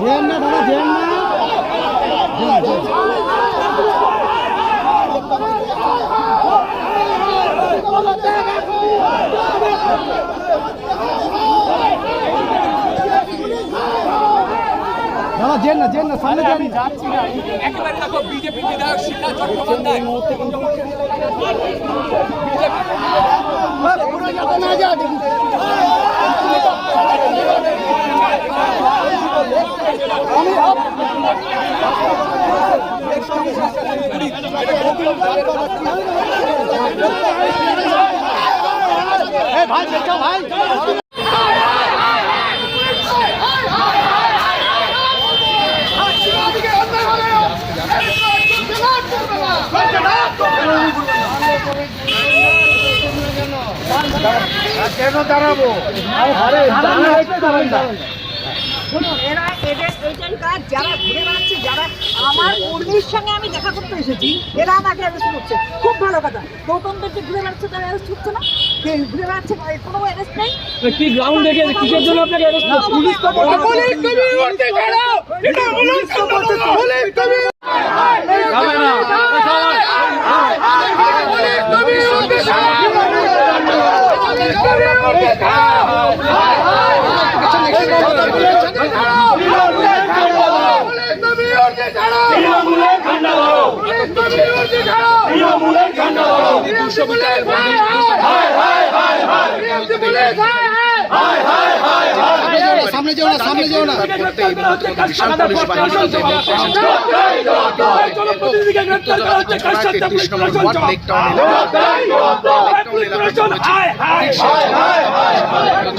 Gen না দাদা gen না। দাদা যাচ্ছি না একেবারে দেখো বিজেপি বিধায়ক শিখা চট্টোপাধ্যায়। ভাই ভাই Let's go! কেন দাঁড়াবো? আরে শুনুন এরা এদের এইটাই কাজ যারা ঘুরে বেড়াচ্ছে যারা আমার কর্মীর সঙ্গে আমি দেখা করতে এসেছি এরা আমাকে অ্যারেস্ট করছে। খুব ভালো কথা। গৌতমদের যে ঘুরে বেড়াচ্ছে তারা অ্যারেস্ট হচ্ছে না? কে ঘুরে বেড়াচ্ছে কোনো অ্যারেস্ট নেই? কি গ্রাউন্ড দেখে কিসের জন্য আপনাকে অ্যারেস্ট পুলিশ তো পুলিশ সামনে যাও না সামনে যাও না পুলিশ